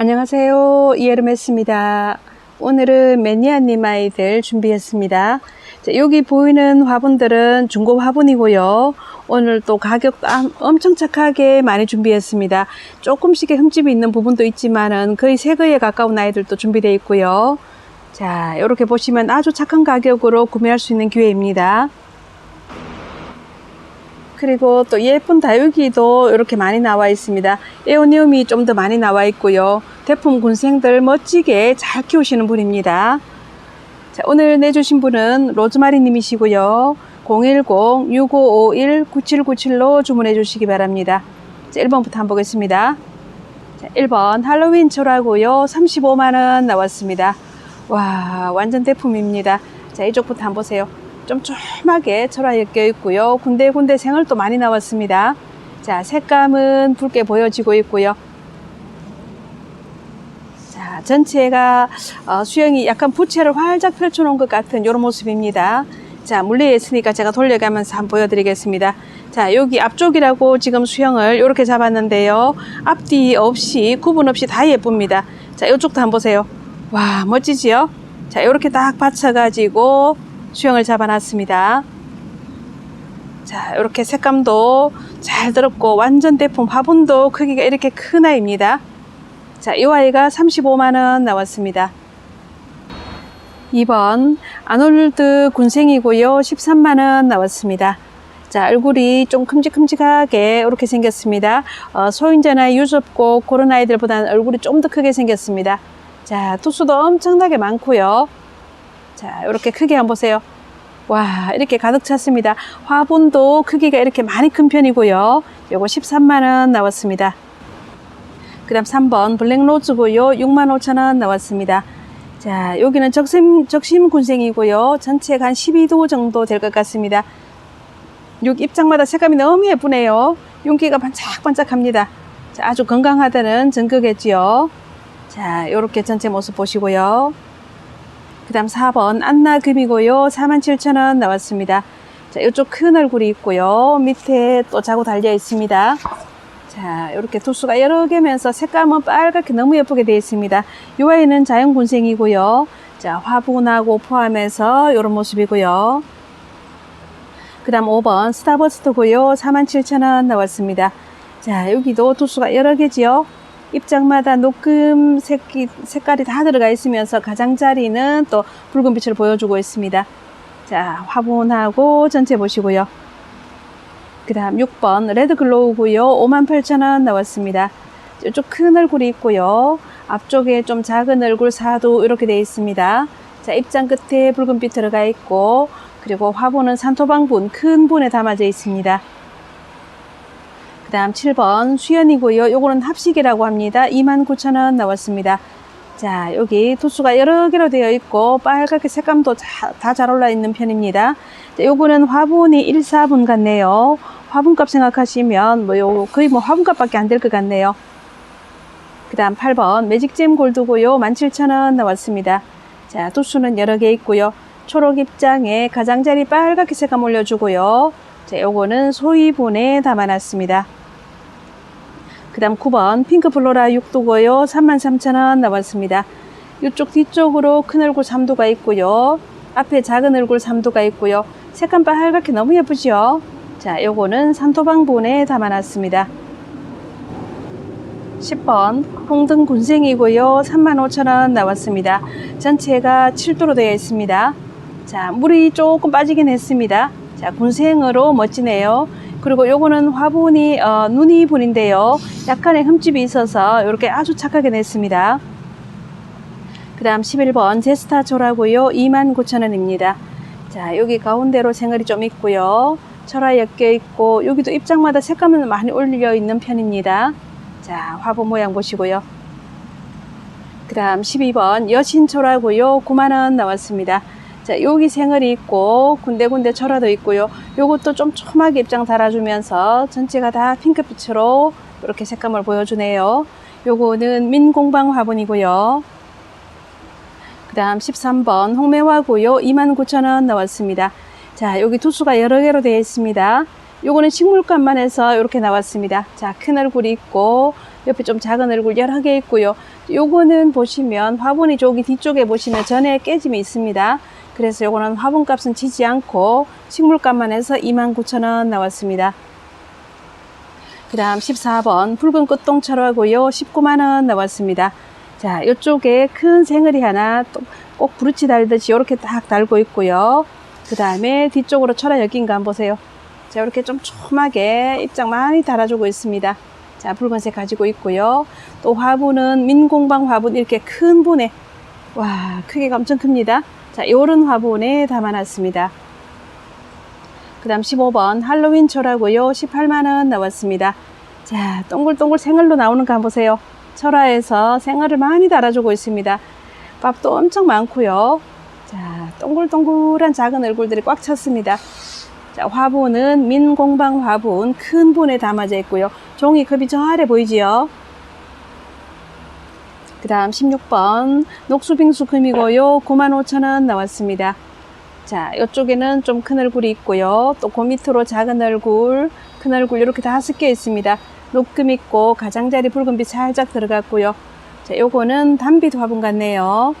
안녕하세요. 이에르메스입니다. 오늘은 매니아님 아이들 준비했습니다. 자, 여기 보이는 화분들은 중고 화분이고요. 오늘 또 가격 엄청 착하게 많이 준비했습니다. 조금씩의 흠집이 있는 부분도 있지만은 거의 새 거에 가까운 아이들도 준비되어 있고요. 자, 이렇게 보시면 아주 착한 가격으로 구매할 수 있는 기회입니다. 그리고 또 예쁜 다육이도 이렇게 많이 나와 있습니다. 에오니움이 좀 더 많이 나와 있고요. 대품 군생들 멋지게 잘 키우시는 분입니다. 자, 오늘 내주신 분은 로즈마리 님이시고요. 010-6551-9797로 주문해 주시기 바랍니다. 자, 1번부터 한번 보겠습니다. 자, 1번 할로윈 초라고요. 35만원 나왔습니다. 와, 완전 대품입니다. 자, 이쪽부터 한번 보세요. 좀 쫄하게 철화 엮여 있고요. 군데군데 생얼도 많이 나왔습니다. 자, 색감은 붉게 보여지고 있고요. 자, 전체가 어, 수영이 약간 부채를 활짝 펼쳐놓은 것 같은 이런 모습입니다. 자, 물리에 있으니까 제가 돌려가면서 한번 보여드리겠습니다. 자, 여기 앞쪽이라고 지금 수영을 이렇게 잡았는데요. 앞뒤 없이, 구분 없이 다 예쁩니다. 자, 이쪽도 한번 보세요. 와, 멋지지요? 자, 이렇게 딱 받쳐가지고 수영을 잡아놨습니다. 자, 이렇게 색감도 잘 들었고 완전 대품 화분도 크기가 이렇게 큰 아이입니다. 자, 이 아이가 35만원 나왔습니다. 2번 아놀드 군생이고요. 13만원 나왔습니다. 자, 얼굴이 좀 큼직큼직하게 이렇게 생겼습니다. 어, 소인자나 유접고 그런 아이들보다는 얼굴이 좀 더 크게 생겼습니다. 자, 투수도 엄청나게 많고요. 자, 이렇게 크게 한번 보세요. 와, 이렇게 가득 찼습니다. 화분도 크기가 이렇게 많이 큰 편이고요. 요거 13만원 나왔습니다. 그 다음 3번 블랙로즈고요. 6만 5천원 나왔습니다. 자, 여기는 적심, 적심 군생이고요. 전체가 한 12도 정도 될 것 같습니다. 여기 입장마다 색감이 너무 예쁘네요. 윤기가 반짝반짝합니다. 자, 아주 건강하다는 증거겠지요. 자, 요렇게 전체 모습 보시고요. 그 다음 4번 안나금이고요. 47,000원 나왔습니다. 자, 이쪽 큰 얼굴이 있고요. 밑에 또 자고 달려 있습니다. 자, 이렇게 두수가 여러 개면서 색감은 빨갛게 너무 예쁘게 되어 있습니다. 이 아이는 자연군생이고요. 자, 화분하고 포함해서 이런 모습이고요. 그 다음 5번 스타버스트고요. 47,000원 나왔습니다. 자, 여기도 두수가 여러 개지요. 입장마다 녹금 색이, 색깔이 다 들어가 있으면서 가장자리는 또 붉은 빛을 보여주고 있습니다. 자, 화분하고 전체 보시고요. 그 다음 6번 레드 글로우고요. 58,000원 나왔습니다. 이쪽 큰 얼굴이 있고요. 앞쪽에 좀 작은 얼굴 사도 이렇게 되어 있습니다. 자, 입장 끝에 붉은빛 들어가 있고 그리고 화분은 산토방분 큰 분에 담아져 있습니다. 그 다음 7번 수연이고요. 요거는 합식이라고 합니다. 29,000원 나왔습니다. 자, 여기 도수가 여러 개로 되어 있고 빨갛게 색감도 다 잘 올라 있는 편입니다. 자, 요거는 화분이 1, 4분 같네요. 화분값 생각하시면 뭐 요 거의 뭐 화분값밖에 안 될 것 같네요. 그 다음 8번 매직잼 골드고요. 17,000원 나왔습니다. 자, 도수는 여러 개 있고요. 초록 입장에 가장자리 빨갛게 색감 올려주고요. 자, 요거는 소위분에 담아놨습니다. 그 다음 9번 핑크 플로라 6도고요. 33,000원 나왔습니다. 이쪽 뒤쪽으로 큰 얼굴 3도가 있고요. 앞에 작은 얼굴 3도가 있고요. 색감 빨갛게 너무 예쁘죠? 자, 요거는 산토방분에 담아놨습니다. 10번 홍등 군생이고요. 35,000원 나왔습니다. 전체가 7도로 되어 있습니다. 자, 물이 조금 빠지긴 했습니다. 자, 군생으로 멋지네요. 그리고 요거는 화분이 어, 눈이 분인데요. 약간의 흠집이 있어서 이렇게 아주 착하게 냈습니다. 그 다음 11번 제스타초라고요. 29,000원입니다. 자, 여기 가운데로 생얼이 좀 있고요. 철화 엮여 있고 여기도 입장마다 색감은 많이 올려 있는 편입니다. 자, 화분 모양 보시고요. 그 다음 12번 여신초라고요. 9만원 나왔습니다. 자, 여기 생얼이 있고 군데군데 철화도 있고요. 요것도 좀 촘하게 입장 달아주면서 전체가 다 핑크빛으로 이렇게 색감을 보여주네요. 요거는 민공방 화분이고요. 그 다음 13번 홍매화고요. 29,000원 나왔습니다. 자, 여기 두수가 여러 개로 되어 있습니다. 요거는 식물감만 해서 이렇게 나왔습니다. 자, 큰 얼굴이 있고, 옆에 좀 작은 얼굴 여러 개 있고요. 요거는 보시면 화분이 저기 뒤쪽에 보시면 전에 깨짐이 있습니다. 그래서 요거는 화분 값은 지지 않고 식물감만 해서 29,000원 나왔습니다. 그 다음 14번 붉은 끝동철하고요 19만원 나왔습니다. 자 이쪽에 큰 생을이 하나 또꼭 브루치 달듯이 이렇게 딱 달고 있고요. 그 다음에 뒤쪽으로 철화 여긴가 한번 보세요. 자 이렇게 좀 촘하게 입장 많이 달아주고 있습니다. 자 붉은색 가지고 있고요. 또 화분은 민공방 화분 이렇게 큰 분에 와 크기가 엄청 큽니다 자 요런 화분에 담아놨습니다. 그 다음 15번 할로윈 초라고요. 18만원 나왔습니다. 자 동글동글 생얼로 나오는 거 한번 보세요. 철화에서 생얼을 많이 달아주고 있습니다. 밥도 엄청 많고요. 자 동글동글한 작은 얼굴들이 꽉 찼습니다. 자 화분은 민공방 화분 큰 분에 담아져 있고요. 종이컵이 저 아래 보이지요 그 다음 16번 녹수빙수 금이고요 95,000원 나왔습니다 자, 이쪽에는 좀 큰 얼굴이 있고요. 또 그 밑으로 작은 얼굴, 큰 얼굴 이렇게 다섯 개 있습니다. 녹금 있고 가장자리 붉은빛 살짝 들어갔고요. 자, 요거는 단빛 화분 같네요.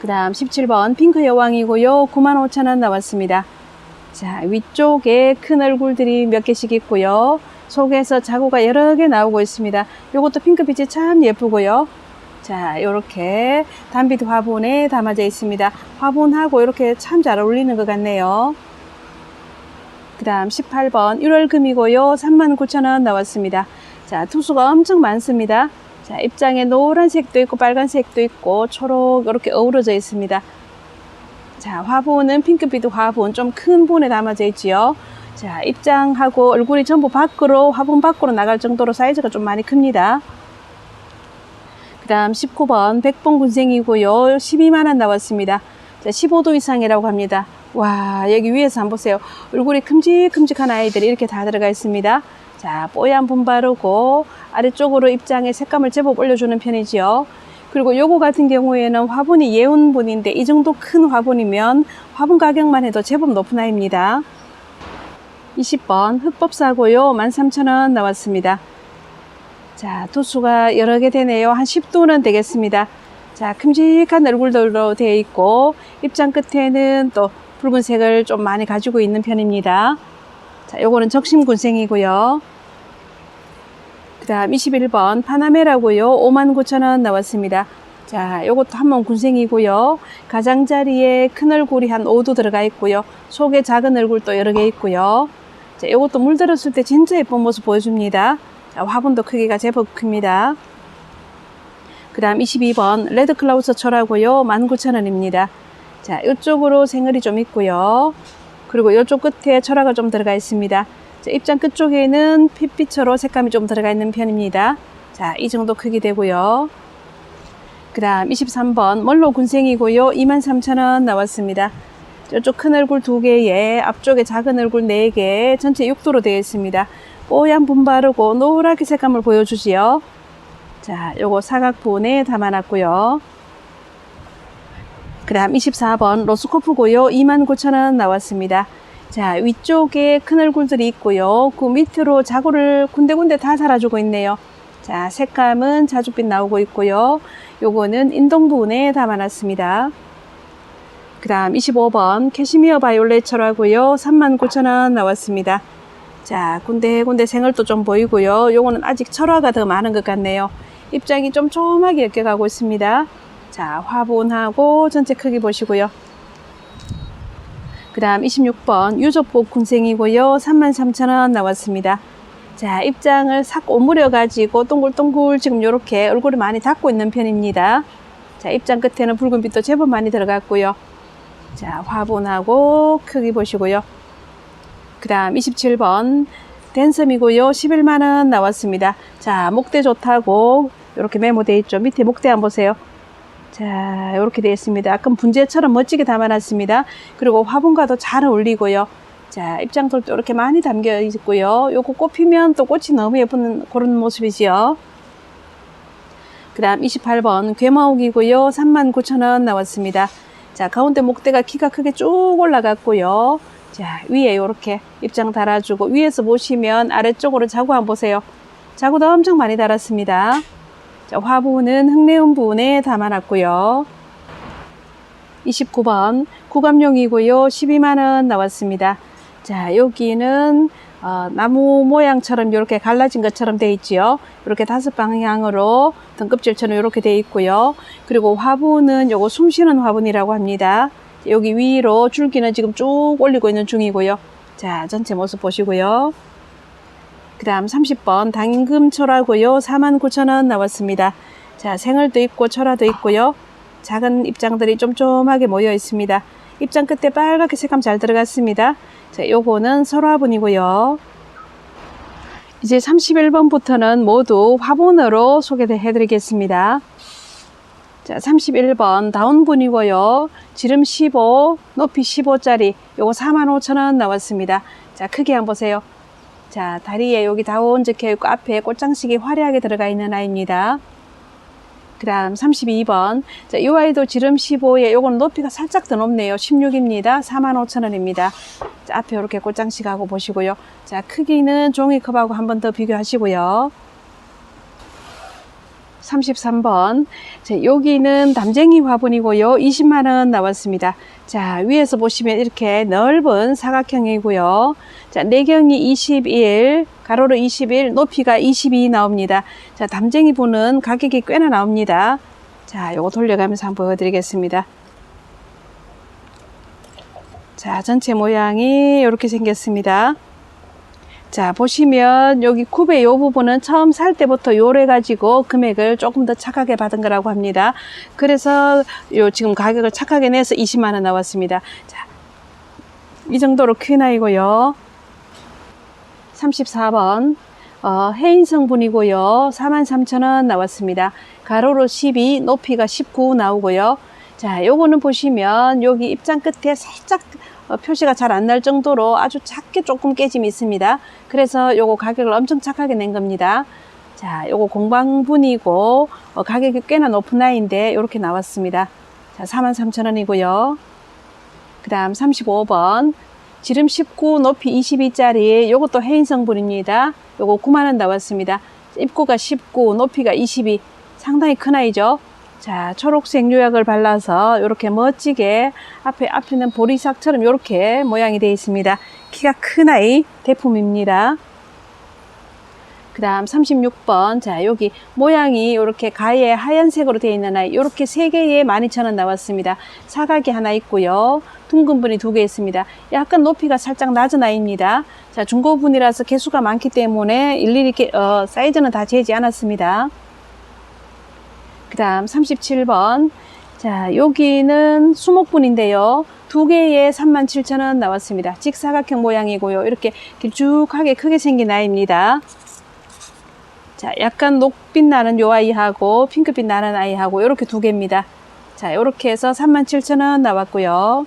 그 다음 17번 핑크 여왕이고요. 95,000원 나왔습니다. 자, 위쪽에 큰 얼굴들이 몇 개씩 있고요. 속에서 자구가 여러 개 나오고 있습니다. 요것도 핑크빛이 참 예쁘고요. 자, 요렇게 단빛 화분에 담아져 있습니다. 화분하고 이렇게 참 잘 어울리는 것 같네요. 그 다음 18번 1월 금이고요. 39,000원 나왔습니다. 자, 투수가 엄청 많습니다. 자, 입장에 노란색도 있고 빨간색도 있고 초록 이렇게 어우러져 있습니다. 자, 화분은 핑크빛 화분 좀큰 분에 담아져 있지요. 자, 입장하고 얼굴이 전부 밖으로 화분 밖으로 나갈 정도로 사이즈가 좀 많이 큽니다. 그 다음 19번 백봉 군생이고요. 12만원 나왔습니다. 자, 15도 이상이라고 합니다. 와, 여기 위에서 한번 보세요. 얼굴이 큼직큼직한 아이들이 이렇게 다 들어가 있습니다. 자, 뽀얀 분 바르고 아래쪽으로 입장에 색감을 제법 올려주는 편이지요. 그리고 요거 같은 경우에는 화분이 예운분인데 이 정도 큰 화분이면 화분 가격만 해도 제법 높은 아이입니다. 20번 흑법사고요. 13,000원 나왔습니다. 자, 도수가 여러 개 되네요. 한 10도는 되겠습니다. 자, 큼직한 얼굴들로 되어 있고, 입장 끝에는 또 붉은색을 좀 많이 가지고 있는 편입니다. 자, 요거는 적심군생이고요. 그 다음 21번 파나메라고요. 59,000원 나왔습니다. 자, 요것도 한번 군생이고요. 가장자리에 큰 얼굴이 한 5도 들어가 있고요. 속에 작은 얼굴도 여러 개 있고요. 자, 요것도 물들었을 때 진짜 예쁜 모습 보여줍니다. 자, 화분도 크기가 제법 큽니다. 그 다음 22번 레드클라우스 철하고요. 19,000원입니다. 자, 이쪽으로 생얼이 좀 있고요. 그리고 이쪽 끝에 철화가 좀 들어가 있습니다. 자, 입장 끝쪽에는 핏빛으로 색감이 좀 들어가 있는 편입니다. 자, 이 정도 크기 되고요. 그 다음 23번 멀로 군생이고요. 23,000원 나왔습니다. 이쪽 큰 얼굴 두 개에 앞쪽에 작은 얼굴 네 개, 전체 6도로 되어 있습니다. 뽀얀 분 바르고 노랗게 색감을 보여주지요. 자, 요거 사각본에 담아놨고요. 그 다음 24번 로스코프 고요. 29,000원 나왔습니다. 자, 위쪽에 큰 얼굴들이 있고요. 그 밑으로 자구를 군데군데 다 달아주고 있네요. 자, 색감은 자줏빛 나오고 있고요. 요거는 인동분에 담아놨습니다. 그 다음 25번 캐시미어 바이올렛철하고요. 39,000원 나왔습니다. 자, 군데군데 생얼도 좀 보이고요. 요거는 아직 철화가 더 많은 것 같네요. 입장이 좀 조그맣게 이렇게 가고 있습니다. 자, 화분하고 전체 크기 보시고요. 그 다음 26번 유족복 군생이고요. 33,000원 나왔습니다. 자, 입장을 싹 오므려 가지고 동글동글 지금 이렇게 얼굴을 많이 닫고 있는 편입니다. 자, 입장 끝에는 붉은 빛도 제법 많이 들어갔고요. 자, 화분하고 크기 보시고요. 그 다음 27번 댄섬이고요. 11만원 나왔습니다. 자, 목대 좋다고 이렇게 메모되어 있죠. 밑에 목대 한번 보세요. 자, 이렇게 되어 있습니다. 약간 분재처럼 멋지게 담아놨습니다. 그리고 화분과도 잘 어울리고요. 자, 입장돌도 이렇게 많이 담겨 있고요. 요거 꽃피면 또 꽃이 너무 예쁜 그런 모습이지요. 그 다음 28번 괴마옥이고요. 39,000원 나왔습니다. 자, 가운데 목대가 키가 크게 쭉 올라갔고요. 자, 위에 이렇게 입장 달아주고 위에서 보시면 아래쪽으로 자구 한번 보세요. 자구도 엄청 많이 달았습니다. 자, 화분은 흙내음 부분에 담아놨고요. 29번 구감용이고요. 12만원 나왔습니다. 자, 여기는 어, 나무 모양처럼 이렇게 갈라진 것처럼 되어 있지요. 이렇게 다섯 방향으로 등껍질처럼 이렇게 되어 있고요. 그리고 화분은 요거 숨쉬는 화분이라고 합니다. 여기 위로 줄기는 지금 쭉 올리고 있는 중이고요. 자, 전체 모습 보시고요. 그 다음 30번 당근초라고요. 49,000원 나왔습니다. 자, 생얼도 있고 철화도 있고요. 작은 입장들이 쫌쫌하게 모여 있습니다. 입장 끝에 빨갛게 색감 잘 들어갔습니다. 자, 요거는 설화분이고요. 이제 31번부터는 모두 화분으로 소개해 드리겠습니다. 자, 31번 다운분이고요. 지름 15, 높이 15짜리 요거 45,000원 나왔습니다. 자, 크게 한번 보세요. 자, 다리에 여기 다운 적혀 있고 앞에 꽃장식이 화려하게 들어가 있는 아이입니다. 그 다음 32번. 자, 이 아이도 지름 15에 요건 높이가 살짝 더 높네요. 16입니다. 45,000원입니다. 자, 앞에 이렇게 꽃장식하고 보시고요. 자, 크기는 종이컵하고 한 번 더 비교하시고요. 33번. 자, 여기는 담쟁이 화분이고요. 20만원 나왔습니다. 자, 위에서 보시면 이렇게 넓은 사각형이고요. 자, 내경이 21, 가로로 21, 높이가 22 나옵니다. 자, 담쟁이 분은 가격이 꽤나 나옵니다. 자, 요거 돌려가면서 한번 보여드리겠습니다. 자, 전체 모양이 이렇게 생겼습니다. 자, 보시면 여기 굽의 요 부분은 처음 살 때부터 요래 가지고 금액을 조금 더 착하게 받은 거라고 합니다. 그래서 요 지금 가격을 착하게 내서 20만 원 나왔습니다. 자, 이 정도로 큰 아이고요. 34번 어, 해인 성분이고요. 43,000원 나왔습니다. 가로로 12, 높이가 19 나오고요. 자, 요거는 보시면 여기 입장 끝에 살짝 어, 표시가 잘 안 날 정도로 아주 작게 조금 깨짐이 있습니다. 그래서 요거 가격을 엄청 착하게 낸 겁니다. 자, 요거 공방분이고 어, 가격이 꽤나 높은 아이인데 이렇게 나왔습니다. 자, 43,000원이고요. 그 다음 35번 지름 19, 높이 22짜리 요것도 해인 성분입니다. 요거 9만원 나왔습니다. 입구가 19, 높이가 22 상당히 큰 아이죠. 자, 초록색 유약을 발라서 이렇게 멋지게 앞에 앞에는 보리삭처럼 이렇게 모양이 되어 있습니다. 키가 큰 아이 대품입니다. 그 다음 36번. 자, 여기 모양이 이렇게 가에 하얀색으로 되어 있는 아이. 이렇게 세 개에 12,000원 나왔습니다. 사각이 하나 있고요. 둥근 분이 두 개 있습니다. 약간 높이가 살짝 낮은 아이입니다. 자, 중고분이라서 개수가 많기 때문에 일일이 게, 어, 사이즈는 다 재지 않았습니다. 그 다음 37번. 자, 여기는 수목분인데요. 두 개에 37,000원 나왔습니다. 직사각형 모양이고요. 이렇게 길쭉하게 크게 생긴 아이입니다. 자, 약간 녹빛 나는 요 아이하고 핑크빛 나는 아이하고 이렇게 두 개입니다. 자, 이렇게 해서 37,000원 나왔고요.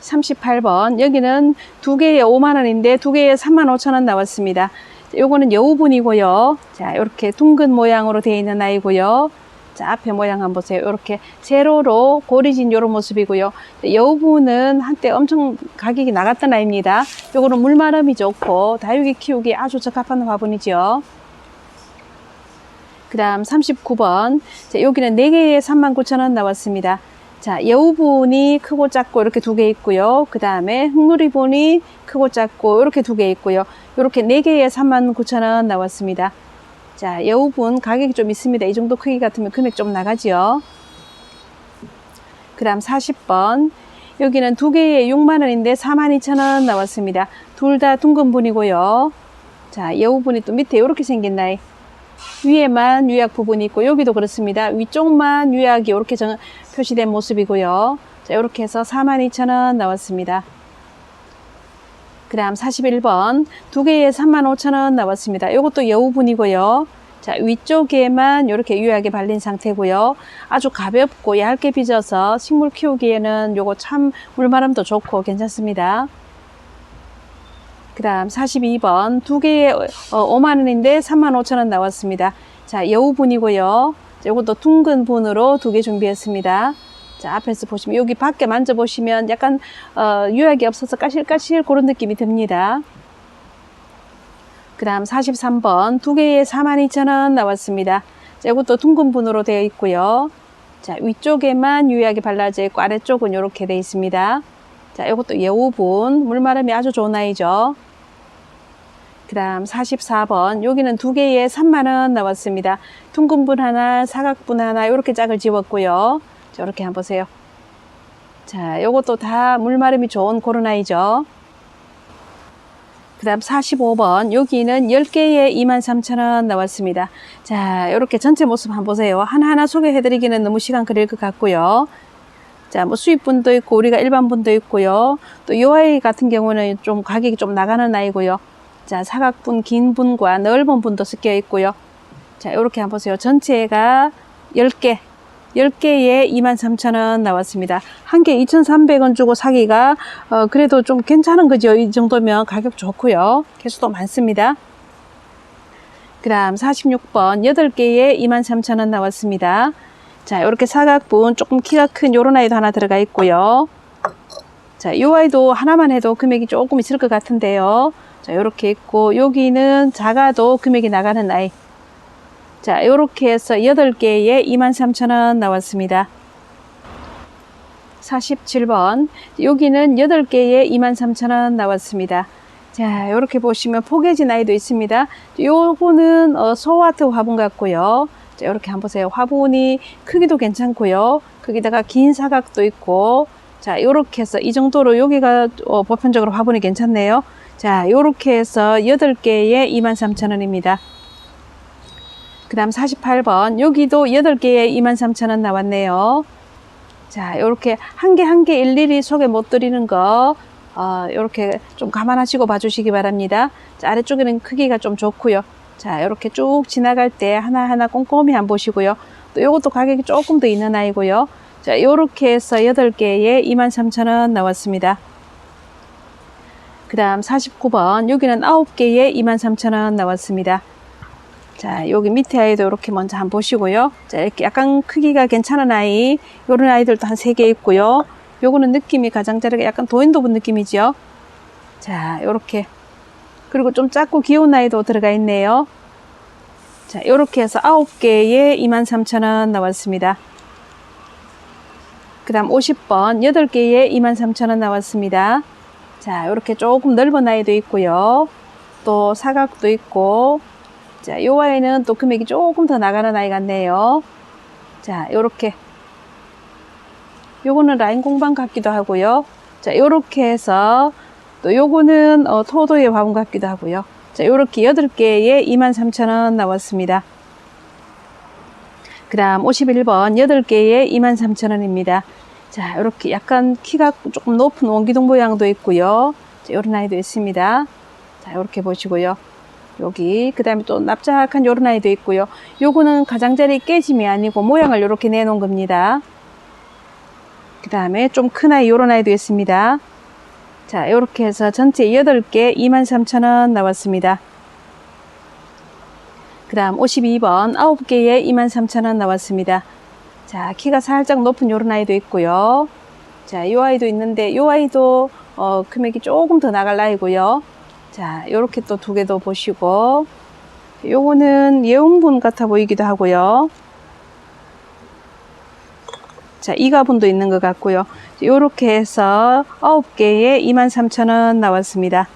38번. 여기는 두 개에 5만원인데 두 개에 35,000원 나왔습니다. 요거는 여우분이고요. 자, 이렇게 둥근 모양으로 되어 있는 아이고요. 자, 앞에 모양 한번 보세요. 이렇게 세로로 고리진 요런 모습이고요. 여우분은 한때 엄청 가격이 나갔던 아이입니다. 요거는 물마름이 좋고 다육이 키우기 아주 적합한 화분이죠. 그 다음 39번. 자, 여기는 4개에 39,000원 나왔습니다. 자, 여우분이 크고 작고 이렇게 두 개 있고요. 그 다음에 흑누리분이 크고 작고 이렇게 두 개 있고요. 이렇게 네 개에 39,000원 나왔습니다. 자, 여우분 가격이 좀 있습니다. 이 정도 크기 같으면 금액 좀 나가지요. 그 다음 40번. 여기는 두 개에 6만원인데 42,000원 나왔습니다. 둘 다 둥근 분이고요. 자, 여우분이 또 밑에 이렇게 생긴 나이. 위에만 유약 부분이 있고 여기도 그렇습니다. 위쪽만 유약이 이렇게 정, 표시된 모습이고요. 자, 이렇게 해서 42,000원 나왔습니다. 그 다음 41번 두 개에 35,000원 나왔습니다. 이것도 여우분이고요. 자, 위쪽에만 이렇게 유약이 발린 상태고요. 아주 가볍고 얇게 빚어서 식물 키우기에는 요거 참 물바람도 좋고 괜찮습니다. 그 다음 42번 두 개에 어, 5만원인데 35,000원 나왔습니다. 자, 여우분이고요. 자, 이것도 둥근 분으로 두 개 준비했습니다. 자, 앞에서 보시면 여기 밖에 만져보시면 약간 어, 유약이 없어서 까실까실 그런 느낌이 듭니다. 그 다음 43번 두 개에 42,000원 나왔습니다. 자, 이것도 둥근 분으로 되어 있고요. 자, 위쪽에만 유약이 발라져 있고 아래쪽은 이렇게 되어 있습니다. 자, 이것도 예우분 물마름이 아주 좋은 아이죠. 그 다음 44번 여기는 두 개에 3만원 나왔습니다. 둥근 분 하나 사각분 하나 이렇게 짝을 지웠고요. 자, 이렇게 한번 보세요. 자, 요것도 다 물마름이 좋은 아이죠. 그 다음 45번 여기는 10개에 23,000원 나왔습니다. 자 이렇게 전체 모습 한번 보세요. 하나하나 소개해 드리기는 너무 시간 걸릴 것 같고요. 자, 뭐 수입분도 있고 우리가 일반분도 있고요. 또 이 아이 같은 경우는 좀 가격이 좀 나가는 아이고요. 자, 사각분, 긴 분과 넓은 분도 섞여 있고요. 자, 이렇게 한번 보세요. 전체가 10개, 10개에 23,000원 나왔습니다. 한 개 2,300원 주고 사기가 어, 그래도 좀 괜찮은 거죠. 이 정도면 가격 좋고요. 개수도 많습니다. 그 다음 46번 8개에 23,000원 나왔습니다. 자, 이렇게 사각분 조금 키가 큰 요런 아이도 하나 들어가 있고요. 자, 이 아이도 하나만 해도 금액이 조금 있을 것 같은데요. 자, 이렇게 있고 여기는 작아도 금액이 나가는 아이. 자, 이렇게 해서 8개에 23,000원 나왔습니다. 47번. 여기는 8개에 23,000원 나왔습니다. 자, 이렇게 보시면 포개진 아이도 있습니다. 요거는 어, 소아트 화분 같고요. 자, 이렇게 한번 보세요. 화분이 크기도 괜찮고요. 거기다가 긴 사각도 있고, 자, 요렇게 해서 이 정도로 여기가 어, 보편적으로 화분이 괜찮네요. 자, 요렇게 해서 8개에 23,000원입니다. 그 다음 48번. 여기도 8개에 23,000원 나왔네요. 자, 요렇게 한 개 한 개 일일이 소개 못 드리는 거, 어, 요렇게 좀 감안하시고 봐주시기 바랍니다. 자, 아래쪽에는 크기가 좀 좋고요. 자, 요렇게 쭉 지나갈 때 하나하나 꼼꼼히 한 보시고요. 또 요것도 가격이 조금 더 있는 아이고요. 자, 요렇게 해서 8개에 23,000원 나왔습니다. 그 다음 49번. 여기는 9개에 23,000원 나왔습니다. 자, 여기 밑에 아이도 이렇게 먼저 한번 보시고요. 자, 이렇게 약간 크기가 괜찮은 아이, 요런 아이들도 한세개 있고요. 요거는 느낌이 가장자리가 약간 도인도분 느낌이죠. 자, 요렇게. 그리고 좀 작고 귀여운 아이도 들어가 있네요. 자, 요렇게 해서 9개에 23,000원 나왔습니다. 그 다음 50번 8개에 23,000원 나왔습니다. 자, 요렇게 조금 넓은 아이도 있고요. 또 사각도 있고, 자, 요 아이는 또 금액이 조금 더 나가는 아이 같네요. 자, 요렇게. 요거는 라인 공방 같기도 하고요. 자, 요렇게 해서 또 요거는 어, 토도의 화분 같기도 하고요. 자, 요렇게 8개에 23,000원 나왔습니다. 그 다음 51번 8개에 23,000원입니다. 자, 요렇게 약간 키가 조금 높은 원기둥 모양도 있고요. 자, 요런 아이도 있습니다. 자, 요렇게 보시고요. 여기 그 다음에 또 납작한 요런 아이도 있고요 요거는 가장자리 깨짐이 아니고 모양을 요렇게 내놓은 겁니다 그 다음에 좀 큰 아이 요런 아이도 있습니다 자 요렇게 해서 전체 8개 23,000원 나왔습니다 그 다음 52번 9개에 23,000원 나왔습니다 자 키가 살짝 높은 요런 아이도 있고요 자 요 아이도 있는데 요 아이도 어, 금액이 조금 더 나갈 나이고요 자, 요렇게 또 두 개 더 보시고, 요거는 예온분 같아 보이기도 하고요. 자, 이가분도 있는 것 같고요. 요렇게 해서 9개에 23,000원 나왔습니다.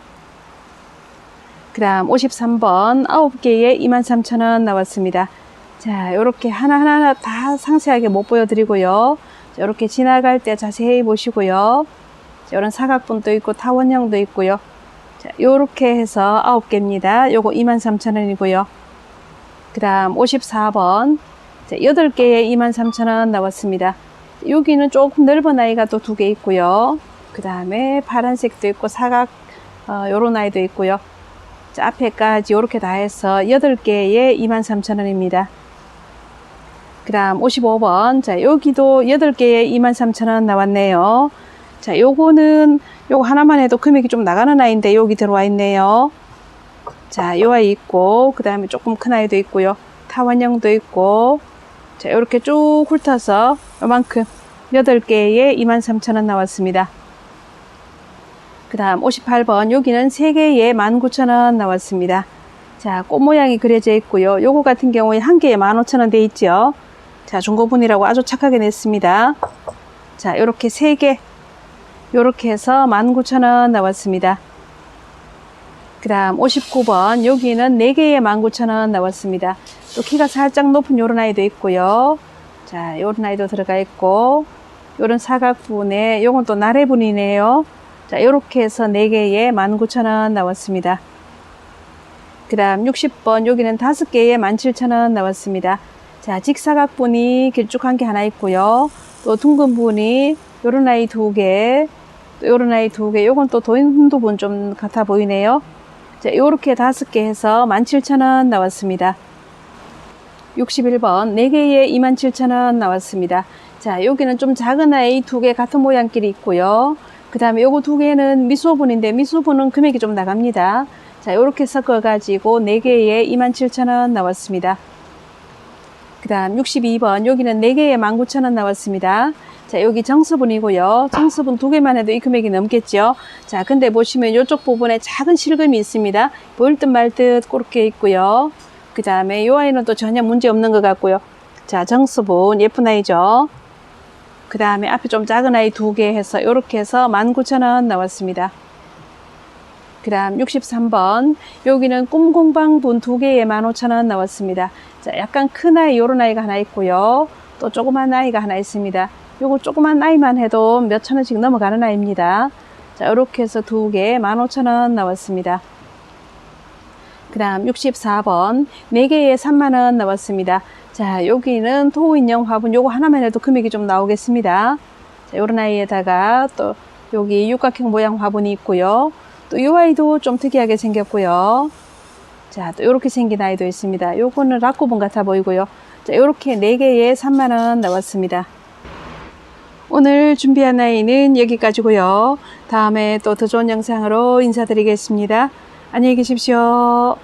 그 다음 53번 9개에 23,000원 나왔습니다. 자, 요렇게 하나하나 다 상세하게 못 보여드리고요. 자, 요렇게 지나갈 때 자세히 보시고요. 자, 이런 사각분도 있고 타원형도 있고요. 자, 요렇게 해서 9개입니다. 요거 23,000원이고요. 그 다음 54번. 자, 8개에 23,000원 나왔습니다. 여기는 조금 넓은 아이가 또 두 개 있고요. 그 다음에 파란색도 있고 사각, 어, 요런 아이도 있고요. 자, 앞에까지 요렇게 다 해서 8개에 23,000원입니다. 그 다음 55번. 자, 여기도 8개에 23,000원 나왔네요. 자, 요거는 요거 하나만 해도 금액이 좀 나가는 아이인데 여기 들어와 있네요. 자, 요 아이 있고 그 다음에 조금 큰 아이도 있고요. 타원형도 있고 자, 이렇게 쭉 훑어서 요만큼 8개에 23,000원 나왔습니다. 그 다음 58번 여기는 3개에 19,000원 나왔습니다. 자, 꽃 모양이 그려져 있고요. 요거 같은 경우에 한 개에 15,000원 돼 있죠. 자, 중고분이라고 아주 착하게 냈습니다. 자, 요렇게 3개 요렇게 해서 19,000원 나왔습니다. 그 다음 59번 여기는 4개에 19,000원 나왔습니다. 또 키가 살짝 높은 요런 아이도 있고요. 자, 요런 아이도 들어가 있고 요런 사각분에 요건 또 나래분이네요. 자, 요렇게 해서 4개에 19,000원 나왔습니다. 그 다음 60번 여기는 5개에 17,000원 나왔습니다. 자, 직사각분이 길쭉한 게 하나 있고요. 또 둥근 분이 요런 아이 두 개, 또 요런 아이 두 개, 요건 또 도인두분 좀 같아 보이네요. 자, 요렇게 다섯 개 해서 17,000원 나왔습니다. 61번 4개에 27,000원 나왔습니다. 자, 여기는 좀 작은 아이 두 개 같은 모양끼리 있고요. 그 다음에 요거 두 개는 미소분인데 미소분은 금액이 좀 나갑니다. 자, 요렇게 섞어가지고 4개에 27,000원 나왔습니다. 그 다음 62번 여기는 4개에 19,000원 나왔습니다. 자, 여기 정수분이고요. 정수분 두 개만 해도 이 금액이 넘겠죠. 자, 근데 보시면 이쪽 부분에 작은 실금이 있습니다. 보일 듯 말 듯 그렇게 있고요. 그 다음에 이 아이는 또 전혀 문제 없는 것 같고요. 자, 정수분 예쁜 아이죠. 그 다음에 앞에 좀 작은 아이 두 개 해서 이렇게 해서 19,000원 나왔습니다. 그 다음 63번 여기는 꿈공방분 두 개에 15,000원 나왔습니다. 자, 약간 큰 아이 요런 아이가 하나 있고요. 또 조그만 아이가 하나 있습니다. 요거 조그만 아이만 해도 몇천 원씩 넘어가는 아이입니다. 자, 이렇게 해서 두 개 15,000원 나왔습니다. 그 다음 64번 4개에 3만원 나왔습니다. 자 여기는 토인형 화분 요거 하나만 해도 금액이 좀 나오겠습니다. 자 요런 아이에다가 또 여기 육각형 모양 화분이 있고요. 또 이 아이도 좀 특이하게 생겼고요. 자또 요렇게 생긴 아이도 있습니다. 요거는 락구분 같아 보이고요. 자 요렇게 4개에 3만원 나왔습니다. 오늘 준비한 아이는 여기까지고요. 다음에 또 더 좋은 영상으로 인사드리겠습니다. 안녕히 계십시오.